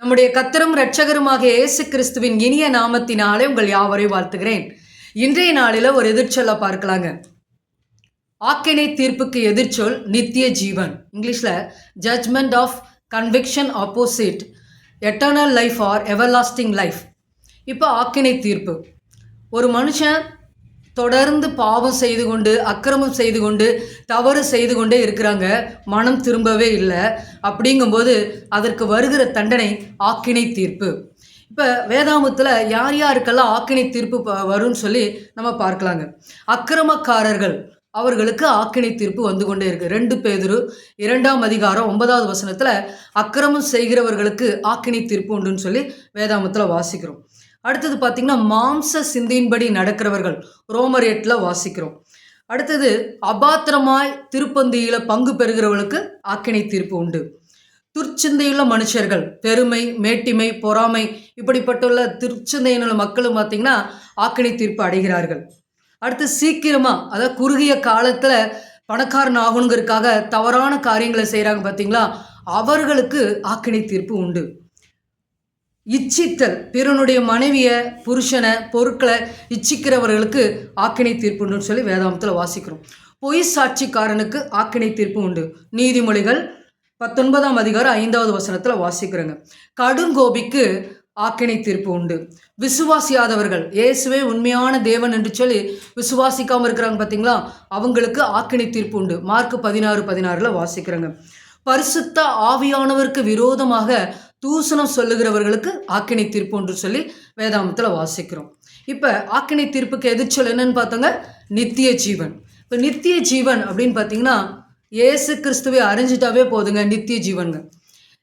நம்முடைய கத்தரும் இரட்சகருமாக இயேசு கிறிஸ்துவின் இனிய நாமத்தினாலே உங்கள் யாவரையும் வாழ்த்துகிறேன். இன்றைய நாளில் ஒரு எதிர்ச்சொல்ல பார்க்கலாங்க. ஆக்கினை தீர்ப்புக்கு எதிர்ச்சொல் நித்திய ஜீவன். இங்கிலீஷில் judgement of conviction opposite eternal life or everlasting life இப்போ ஆக்கினை தீர்ப்பு. ஒரு மனுஷன் தொடர்ந்து பாவம் செய்து கொண்டு அக்கிரமம் செய்து கொண்டு தவறு செய்து கொண்டே இருக்கிறாங்க. மனம் திரும்பவே இல்லை. அப்படிங்கும்போது அதற்கு வருகிற தண்டனை ஆக்கினை தீர்ப்பு. இப்போ வேதாமத்தில் யார் யாருக்கெல்லாம் ஆக்கினை தீர்ப்பு ப- வரும்னு சொல்லி நம்ம பார்க்கலாங்க. அக்கிரமக்காரர்கள் அவர்களுக்கு ஆக்கினை தீர்ப்பு வந்து கொண்டே இருக்கு. ரெண்டு பேதுரு இரண்டாம் அதிகாரம் ஒன்பதாவது வசனத்தில் அக்கிரமம் செய்கிறவர்களுக்கு ஆக்கினை தீர்ப்பு உண்டுன்னு சொல்லி வேதாமத்தில் வாசிக்கிறோம். அடுத்தது பார்த்தீங்கன்னா மாம்ச சிந்தையின்படி நடக்கிறவர்கள் ரோமர் எட்டில் வாசிக்கிறோம். அடுத்தது அபாத்திரமாய் திருப்பந்தியில் பங்கு பெறுகிறவர்களுக்கு ஆக்கினை தீர்ப்பு உண்டு. துர்ச்சிந்தையுள்ள மனுஷர்கள் பெருமை மேட்டிமை பொறாமை இப்படிப்பட்டுள்ள துர்ச்சிந்தையினுள்ள மக்களும் பார்த்தீங்கன்னா ஆக்கினை தீர்ப்பு அடைகிறார்கள். அடுத்து சீக்கிரமாக அதாவது குறுகிய காலத்தில் பணக்காரன் ஆகணுங்கிறதுக்காக தவறான காரியங்களை செய்கிறாங்க பார்த்தீங்களா அவர்களுக்கு ஆக்கினை தீர்ப்பு உண்டு. இச்சித்தல். பிறனுடைய மனைவியை புருஷனை பொருட்களை இச்சிக்கிறவர்களுக்கு ஆக்கினை தீர்ப்புன்னு சொல்லி வேதாந்தத்தில் வாசிக்கிறோம். பொய் சாட்சிக்காரனுக்கு ஆக்கினை தீர்ப்பு உண்டு. நீதிமொழிகள் பத்தொன்பதாம் அதிகாரம் ஐந்தாவது வசனத்தில் வாசிக்கிறோங்க. கடுங்கோபிக்கு ஆக்கினை தீர்ப்பு உண்டு. விசுவாசியாதவர்கள் இயேசுவே உண்மையான தேவன் என்று சொல்லி விசுவாசிக்காமல் இருக்கிறாங்க பார்த்தீங்களா அவங்களுக்கு ஆக்கினை தீர்ப்பு உண்டு. மார்க் பதினாறு பதினாறில் வாசிக்கிறேங்க. பரிசுத்த ஆவியானவருக்கு விரோதமாக தூசணம் சொல்லுகிறவர்களுக்கு ஆக்கினை தீர்ப்பு என்று சொல்லி வேதாமத்தில் வாசிக்கிறோம். இப்போ ஆக்கினை தீர்ப்புக்கு எதிர்ச்சொல் என்னன்னு பார்த்தோங்க? நித்திய ஜீவன். இப்போ நித்திய ஜீவன் அப்படின்னு பார்த்தீங்கன்னா ஏசு கிறிஸ்துவை அறிஞ்சிட்டாவே போதுங்க நித்திய ஜீவனுங்க.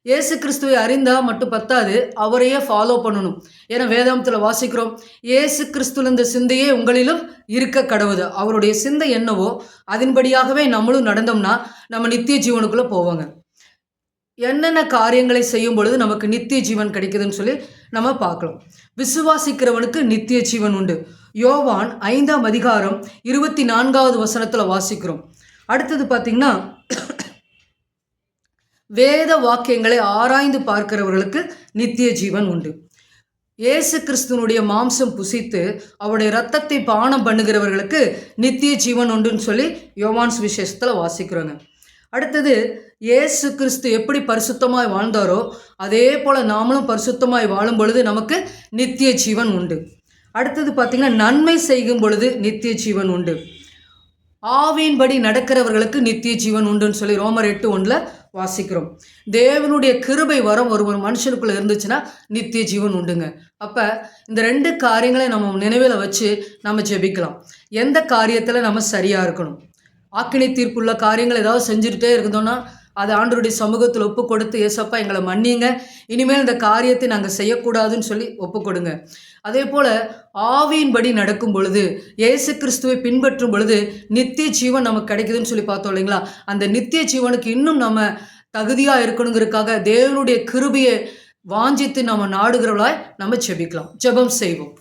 ஏசு கிறிஸ்துவை அறிந்தால் மட்டும் பத்தாது அவரையே ஃபாலோ பண்ணணும். ஏன்னா வேதாந்தத்தில் வாசிக்கிறோம் ஏசு கிறிஸ்துல இந்த சிந்தையே உங்களிலும் இருக்க கடவுது. அவருடைய சிந்தை என்னவோ அதன்படியாகவே நம்மளும் நடந்தோம்னா நம்ம நித்திய ஜீவனுக்குள்ளே போவாங்க. என்னென்ன காரியங்களை செய்யும் பொழுது நமக்கு நித்திய ஜீவன் கிடைக்குதுன்னு சொல்லி நம்ம பார்க்கலாம். விசுவாசிக்கிறவனுக்கு நித்திய ஜீவன் உண்டு. யோவான் ஐந்தாம் அதிகாரம் இருபத்தி நான்காவது வசனத்தில் வாசிக்கிறோம். அடுத்தது பார்த்தீங்கன்னா வேத வாக்கியங்களை ஆராய்ந்து பார்க்கிறவர்களுக்கு நித்திய ஜீவன் உண்டு. இயேசு கிறிஸ்துவனுடைய மாம்சம் புசித்து அவருடைய ரத்தத்தை பானம் பண்ணுகிறவர்களுக்கு நித்திய ஜீவன் உண்டுன்னு சொல்லி யோவான்ஸ் விசேஷத்தில் வாசிக்கிறோங்க. அடுத்தது இயேசு கிறிஸ்து எப்படி பரிசுத்தமாய் வாழ்ந்தாரோ அதே போல் நாமளும் பரிசுத்தமாய் வாழும் பொழுது நமக்கு நித்திய ஜீவன் உண்டு. அடுத்தது பார்த்திங்கன்னா நன்மை செய்யும் பொழுது நித்திய ஜீவன் உண்டு. ஆவியின்படி நடக்கிறவர்களுக்கு நித்திய ஜீவன் உண்டுன்னு சொல்லி ரோமர் எட்டு ஒன்றில் வாசிக்கிறோம். தேவனுடைய கிருபை வரம் ஒரு ஒரு மனுஷனுக்குள்ளே இருந்துச்சுன்னா நித்திய ஜீவன் உண்டுங்க. அப்போ இந்த ரெண்டு காரியங்களை நம்ம நினைவில் வச்சு நம்ம ஜெபிக்கலாம். எந்த காரியத்தில் நம்ம சரியாக இருக்கணும்? ஆக்கினை தீர்ப்புள்ள காரியங்கள் ஏதாவது செஞ்சுக்கிட்டே இருந்தோம்னா அது ஆண்டருடைய சமூகத்தில் ஒப்பு கொடுத்து ஏசப்பா எங்களை மன்னிங்க. இனிமேல் இந்த காரியத்தை நாங்கள் செய்யக்கூடாதுன்னு சொல்லி ஒப்பு கொடுங்க அதே போல் ஆவியின்படி நடக்கும் பொழுது இயேசு கிறிஸ்துவை பின்பற்றும் பொழுது நித்திய ஜீவன் நமக்கு கிடைக்குதுன்னு சொல்லி பார்த்தோம் இல்லைங்களா? அந்த நித்திய ஜீவனுக்கு இன்னும் நம்ம தகுதியாக இருக்கணுங்கிறதுக்காக தேவனுடைய கிருபியை வாஞ்சித்து நம்ம நாடுகிறவளாய் நம்ம ஜெபிக்கலாம். ஜெபம் செய்வோம்.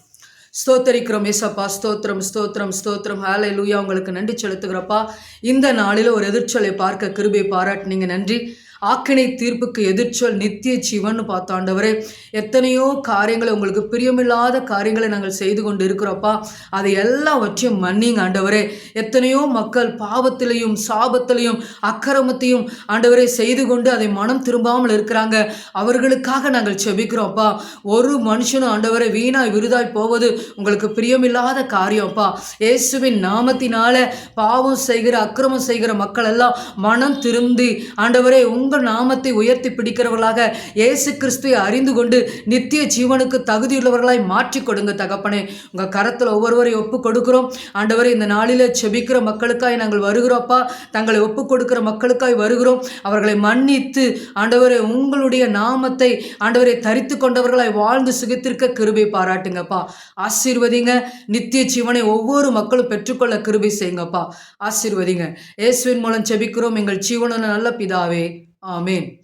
ஸ்தோத்தரிக்கிறோம் ஏசப்பா. ஸ்தோத்திரம் ஸ்தோத்திரம் ஸ்தோத்திரம். ஹாலை லூயா உங்களுக்கு நன்றி செலுத்துகிறப்பா. இந்த நாளில் ஒரு எதிர்ச்சொலை பார்க்க கிருபை பாராட்டினீங்க. நன்றி. ஆக்கினை தீர்ப்புக்கு எதிர்ச்சொல் நித்திய ஜீவன் பார்த்தாண்டவரே எத்தனையோ காரியங்களை உங்களுக்கு பிரியமில்லாத காரியங்களை நாங்கள் செய்து கொண்டு இருக்கிறோப்பா அதை எல்லாவற்றையும் மன்னிங்க ஆண்டவரே. எத்தனையோ மக்கள் பாவத்திலையும் சாபத்திலையும் அக்கிரமத்தையும் ஆண்டவரே செய்து கொண்டு அதை மனம் திரும்பாமல் இருக்கிறாங்க. அவர்களுக்காக நாங்கள் செபிக்கிறோம்ப்பா. ஒரு மனுஷனும் ஆண்டவரை வீணாய் விருதாய் போவது உங்களுக்கு பிரியமில்லாத காரியம்ப்பா. இயேசுவின் நாமத்தினால பாவம் செய்கிற அக்கிரமம் செய்கிற மக்கள் எல்லாம் மனம் திருந்தி ஆண்டவரே உங்கள் நாமத்தை உயர்த்தி பிடிக்கிறவர்களாக இயேசு கிறிஸ்துவை அறிந்து கொண்டு நித்திய ஜீவனுக்கு தகுதியுள்ளவர்களாய் மாற்றி கொடுங்க தகப்பனே. உங்கள் கரத்தில் ஒவ்வொருவரையும் ஒப்பு கொடுக்கிறோம். ஆண்டவரை இந்த நாளில் செபிக்கிற மக்களுக்காய் நாங்கள் வருகிறோப்பா தங்களை ஒப்பு கொடுக்கிற மக்களுக்காய் வருகிறோம். அவர்களை மன்னித்து ஆண்டவரை உங்களுடைய நாமத்தை ஆண்டவரை தரித்து கொண்டவர்களாய் வாழ்ந்து சுகித்திருக்க கிருபை பாராட்டுங்கப்பா ஆசீர்வதிங்க. நித்திய ஜீவனை ஒவ்வொரு மக்களும் பெற்றுக்கொள்ள கிருபை செய்யுங்கப்பா ஆசீர்வதிங்க. இயேசுவின் மூலம் செபிக்கிறோம். எங்கள் ஜீவனுள்ள நல்ல பிதாவே. ஆமேன்.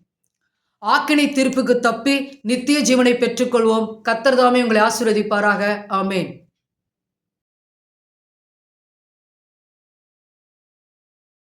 ஆக்கினை தீர்ப்புக்கு தப்பி நித்திய ஜீவனை பெற்றுக்கொள்வோம். கத்தர் தாமே உங்களை ஆசீர்வதிப்பாராக. ஆமேன்.